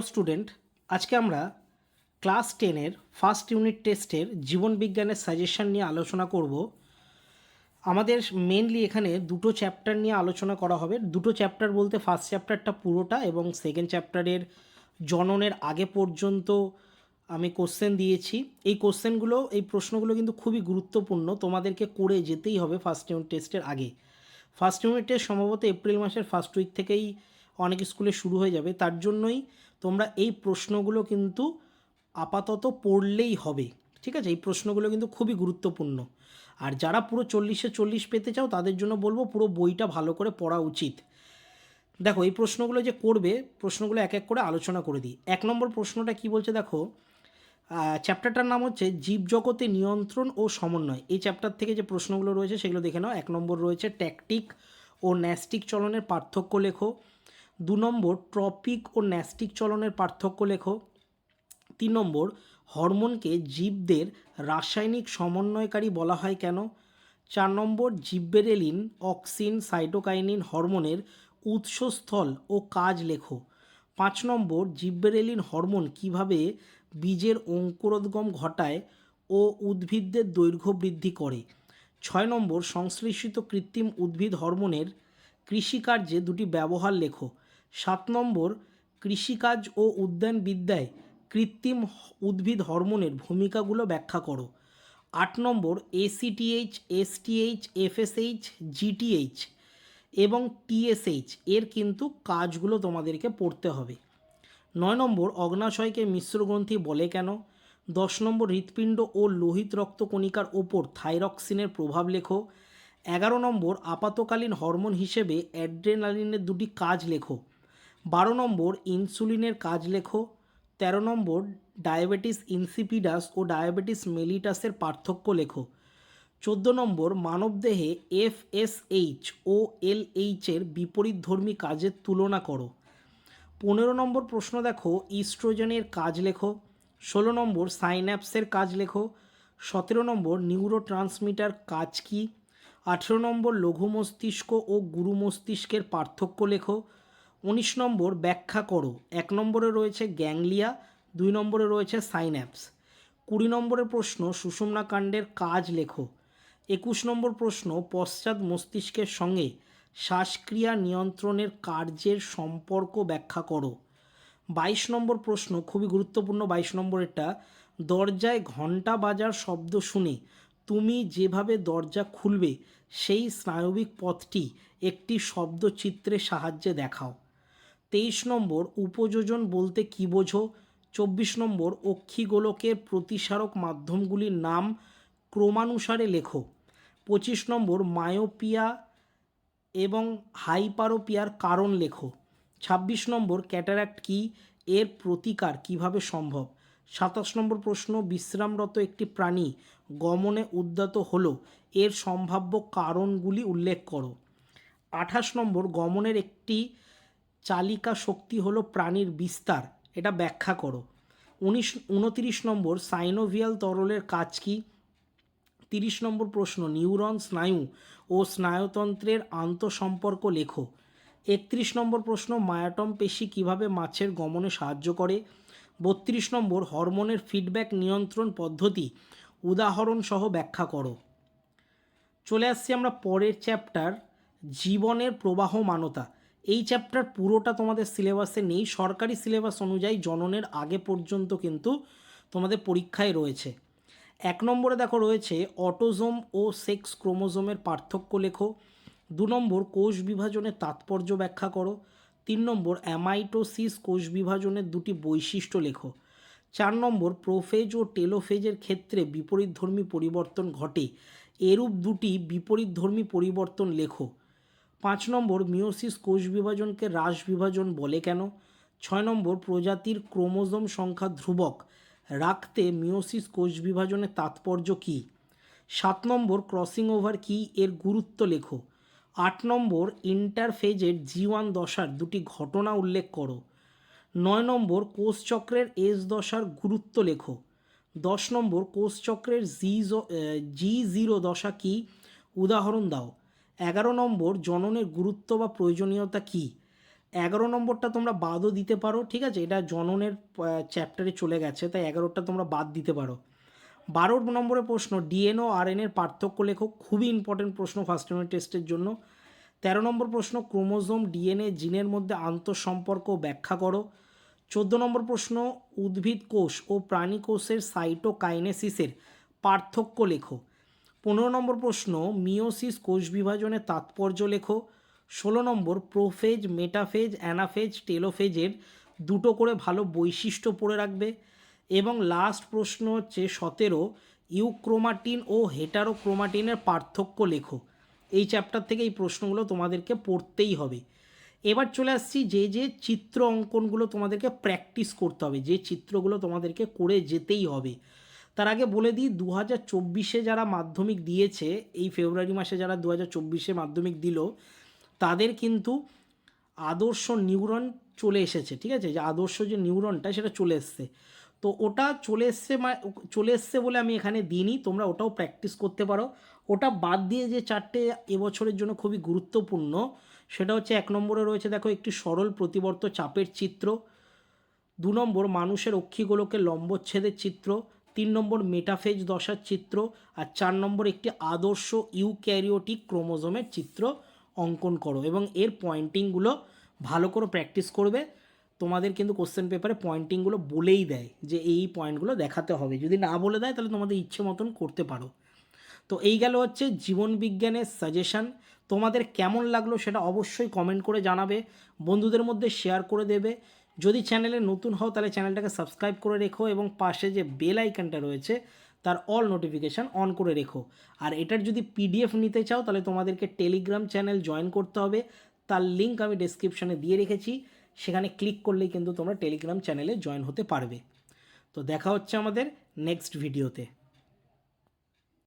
Hello student আজকে আমরা class টেনের ফার্স্ট ইউনিট টেস্টের জীবন বিজ্ঞানের সাজেশন নিয়ে আলোচনা করব। আমাদের মেনলি এখানে দুটো চ্যাপ্টার নিয়ে আলোচনা করা হবে। দুটো চ্যাপ্টার বলতে ফার্স্ট চ্যাপ্টারটা পুরোটা এবং সেকেন্ড চ্যাপ্টারের জননের আগে পর্যন্ত আমি কোশ্চেন দিয়েছি। এই কোশ্চেনগুলো এই প্রশ্নগুলো কিন্তু খুবই গুরুত্বপূর্ণ। তোমাদেরকে করে যেতেই হবে ফার্স্ট ইউনিট টেস্টের আগে। ফার্স্ট ইউনিট টেস্ট সম্ভবত এপ্রিল মাসের ফার্স্ট উইক থেকেই অনেক স্কুলে শুরু হয়ে যাবে। তার জন্যই তোমরা এই প্রশ্নগুলো কিন্তু আপাতত পড়লেই হবে, ঠিক আছে? এই প্রশ্নগুলো কিন্তু খুবই গুরুত্বপূর্ণ। আর যারা পুরো চল্লিশে চল্লিশ পেতে চাও, তাদের জন্য বলব পুরো বইটা ভালো করে পড়া উচিত। দেখো, এই প্রশ্নগুলো যে করবে, প্রশ্নগুলো এক এক করে আলোচনা করে দিই। এক নম্বর প্রশ্নটা কি বলছে দেখো? চ্যাপ্টারটার নাম হচ্ছে জীবজগতে নিয়ন্ত্রণ ও সমন্বয়। এই চ্যাপ্টার থেকে যে প্রশ্নগুলো রয়েছে, সেগুলো দেখে নাও। এক নম্বর রয়েছে ট্যাকটিক ও ন্যাস্টিক চলনের পার্থক্য লেখো। দু নম্বর, ট্রপিক ও ন্যাস্টিক চলনের পার্থক্য লেখো। তিন নম্বর, হরমোনকে জীবদের রাসায়নিক সমন্বয়কারী বলা হয় কেন? চার নম্বর, জিব্বেরেলিন, অক্সিন, সাইটোকাইনিন হরমোনের উৎসস্থল ও কাজ লেখো। পাঁচ নম্বর, জিব্বেরেলিন হরমোন কীভাবে বীজের অঙ্কুরোদ্গম ঘটায় ও উদ্ভিদদের দৈর্ঘ্য বৃদ্ধি করে? ছয় নম্বর, সংশ্লেষিত কৃত্রিম উদ্ভিদ হরমোনের কৃষিকার্যে দুটি ব্যবহার লেখো। সাত নম্বর, কৃষিকাজ ও উদ্যানবিদ্যায় কৃত্রিম উদ্ভিদ হরমোনের ভূমিকাগুলো ব্যাখ্যা করো। আট নম্বর এসিটিএইচ এসটিএইচ এফএসএইচ জিটিএইচ এবং টিএসএইচ এর কিন্তু কাজগুলো তোমাদেরকে পড়তে হবে। নয় নম্বর, অগ্নাশয়কে মিশ্রগ্রন্থি বলে কেন? দশ নম্বর, হৃৎপিণ্ড ও লোহিত রক্তকণিকার ওপর থাইরক্সিনের প্রভাব লেখো। এগারো নম্বর, আপাতকালীন হরমোন হিসেবে অ্যাড্রেনালিনের দুটি কাজ লেখো। নম্বর ইনসুলিনের কাজ লেখো, তেরো নম্বর ডায়াবেটিস ইনসিপিডাস ও ডায়াবেটিস মেলিটাসের পার্থক্য লেখো, চোদ্দ নম্বর মানবদেহে এফএসএইচ ও এল এলএইচের বিপরীতধর্মী কাজের তুলনা করো, পনেরো নম্বর প্রশ্ন দেখো, ইস্ট্রোজেনের কাজ লেখো, ষোলো নম্বর সাইন্যাপসের কাজ লেখো, সতেরো নম্বর নিউরো ট্রান্সমিটার কাজ কী, আঠেরো নম্বর লঘু মস্তিষ্ক ও গুরু মস্তিষ্কের পার্থক্য লেখো উনিশ নম্বর ব্যাখ্যা করো। এক নম্বরে রয়েছে গ্যাংলিয়া, দুই নম্বরে রয়েছে সাইন্যাপস। কুড়ি নম্বরের প্রশ্ন সুষুম্না কাণ্ডের কাজ লেখো। একুশ নম্বর প্রশ্ন, পশ্চাৎ মস্তিষ্কের সঙ্গে শ্বাসক্রিয়া নিয়ন্ত্রণের কার্যের সম্পর্ক ব্যাখ্যা করো। বাইশ নম্বর প্রশ্ন, খুবই গুরুত্বপূর্ণ বাইশ নম্বরেরটা, দরজায় ঘণ্টা বাজার শব্দ শুনে তুমি যেভাবে দরজা খুলবে, সেই স্নায়বিক পথটি একটি শব্দচিত্রের সাহায্যে দেখাও। তেইশ নম্বর উপযোজন বলতে কী বোঝো? চব্বিশ নম্বর অক্ষিগোলকের প্রতিসারক মাধ্যমগুলির নাম ক্রমানুসারে লেখো। পঁচিশ নম্বর মায়োপিয়া এবং হাইপারোপিয়ার কারণ লেখো। ছাব্বিশ নম্বর ক্যাটারাক্ট কি? এর প্রতিকার কীভাবে সম্ভব? সাতাশ নম্বর প্রশ্ন, বিশ্রামরত একটি প্রাণী গমনে উদ্যত হলো, এর সম্ভাব্য কারণগুলি উল্লেখ করো। আঠাশ নম্বর গমনের একটি চালিকা শক্তি হলো প্রাণীর বিস্তার, এটা ব্যাখ্যা করো। উনিশ, উনতিরিশ নম্বর, সাইনোভিয়াল তরলের কাজ কী? তিরিশ নম্বর প্রশ্ন, নিউরন স্নায়ু ও স্নায়ুতন্ত্রের আন্তঃসম্পর্ক লেখো। একত্রিশ নম্বর প্রশ্ন, মায়াটম পেশি কীভাবে মাছের গমনে সাহায্য করে? বত্রিশ নম্বর, হরমোনের ফিডব্যাক নিয়ন্ত্রণ পদ্ধতি উদাহরণ সহ ব্যাখ্যা করো। চলে আসছি আমরা পরের চ্যাপ্টার, জীবনের প্রবাহমানতা এই চ্যাপ্টার পুরোটা তোমাদের সিলেবাসে নেই। সরকারি সিলেবাস অনুযায়ী জননের আগে পর্যন্ত কিন্তু তোমাদের পরীক্ষায় রয়েছে। এক নম্বরে দেখো রয়েছে অটোজোম ও সেক্স ক্রোমোজোমের পার্থক্য লেখো। দু নম্বর কোষ বিভাজনের তাৎপর্য ব্যাখ্যা করো। তিন নম্বর অ্যামাইটোসিস কোষ বিভাজনের দুটি বৈশিষ্ট্য লেখো। চার নম্বর প্রোফেজ ও টেলোফেজের ক্ষেত্রে বিপরীতধর্মী পরিবর্তন ঘটে। এরূপ দুটি বিপরীতধর্মী পরিবর্তন লেখো। পাঁচ নম্বর মিওসিস কোষ বিভাজনকে হ্রাস বিভাজন বলে কেন? ছয় নম্বর, প্রজাতির ক্রোমোজোম সংখ্যা ধ্রুবক রাখতে মিওসিস কোষ বিভাজনের তাৎপর্য কী? সাত নম্বর, ক্রসিং ওভার কী? এর গুরুত্ব লেখো। আট নম্বর, ইন্টারফেজের জি ওয়ান দশার দুটি ঘটনা উল্লেখ করো। নয় নম্বর কোষচক্রের এস দশার গুরুত্ব লেখো। দশ নম্বর কোষচক্রের জি জি জিরো দশা কী? উদাহরণ দাও। এগারো নম্বর, জননের গুরুত্ব বা প্রয়োজনীয়তা কী? এগারো নম্বরটা তোমরা বাদও দিতে পারো, ঠিক আছে? এটা জননের চ্যাপ্টারে চলে গেছে, তাই এগারোটা তোমরা বাদ দিতে পারো। বারো নম্বরের প্রশ্ন ডিএনও আর এর পার্থক্য লেখো, খুবই ইম্পর্টেন্ট প্রশ্ন ফার্স্ট ইউনিট টেস্টের জন্য। তেরো নম্বর প্রশ্ন, ক্রোমোজোম ডিএনএ জিনের মধ্যে আন্তঃসম্পর্ক ব্যাখ্যা করো। চোদ্দ নম্বর প্রশ্ন, উদ্ভিদ কোষ ও প্রাণী কোষের সাইটোকাইনেসিসের পার্থক্য লেখো। পনেরো নম্বর প্রশ্ন মিওসিস কোষ বিভাজনের তাৎপর্য লেখো। ষোলো নম্বর, প্রোফেজ, মেটাফেজ, অ্যানাফেজ, টেলোফেজের দুটো করে ভালো বৈশিষ্ট্য পড়ে রাখবে। এবং লাস্ট প্রশ্ন হচ্ছে সতেরো, ইউক্রোমাটিন ও হেটারোক্রোমাটিনের পার্থক্য লেখো। এই চ্যাপ্টার থেকে এই প্রশ্নগুলো তোমাদেরকে পড়তেই হবে। এবার চলে আসছি যে যে চিত্র অঙ্কনগুলো তোমাদেরকে প্র্যাকটিস করতে হবে, যে চিত্রগুলো তোমাদেরকে করে যেতেই হবে। তার আগে বলে দিই দু হাজার চব্বিশে যারা মাধ্যমিক দিয়েছে, এই ফেব্রুয়ারি মাসে যারা দু হাজার চব্বিশে মাধ্যমিক দিল, তাদের কিন্তু আদর্শ নিউরন চলে এসেছে, ঠিক আছে? যে আদর্শ যে নিউরনটা, সেটা চলে এসছে। তো ওটা চলে এসছে চলে এসছে বলে আমি এখানে দিইনি, তোমরা ওটাও প্র্যাকটিস করতে পারো। ওটা বাদ দিয়ে যে চারটে এবছরের জন্য খুবই গুরুত্বপূর্ণ, সেটা হচ্ছে এক নম্বরে রয়েছে, দেখো, একটি সরল প্রতিবর্ত চাপের চিত্র, দু নম্বর মানুষের অক্ষিগোলকের লম্বচ্ছেদের চিত্র তিন নম্বর মেটাফেজ দশার চিত্র আর চার নম্বর একটি আদর্শ ইউক্যারিওটিক ক্রোমোজোমের চিত্র অঙ্কন করো এবং এর পয়েন্টিংগুলো ভালো করে প্র্যাকটিস করবে। তোমাদের কিন্তু কোশ্চেন পেপারে পয়েন্টিংগুলো বলেই দেয় যে এই পয়েন্টগুলো দেখাতে হবে। যদি না বলে দেয়, তাহলে তোমাদের ইচ্ছে মতন করতে পারো। তো এই গেল হচ্ছে জীবন বিজ্ঞানের সাজেশান। তোমাদের কেমন লাগল সেটা অবশ্যই কমেন্ট করে জানাবে। বন্ধুদের মধ্যে শেয়ার করে দেবে। যদি চ্যানেলে নতুন হও, তাহলে চ্যানেলটাকে সাবস্ক্রাইব করে রেখো এবং পাশে যে বেল আইকনটা রয়েছে, তার অল নোটিফিকেশান অন করে রেখো। আর এটার যদি পিডিএফ নিতে চাও, তাহলে তোমাদেরকে টেলিগ্রাম চ্যানেল জয়েন করতে হবে। তার লিঙ্ক আমি ডেসক্রিপশানে দিয়ে রেখেছি। সেখানে ক্লিক করলেই কিন্তু তোমরা টেলিগ্রাম চ্যানেলে জয়েন হতে পারবে। তো দেখা হচ্ছে আমাদের নেক্সট ভিডিওতে।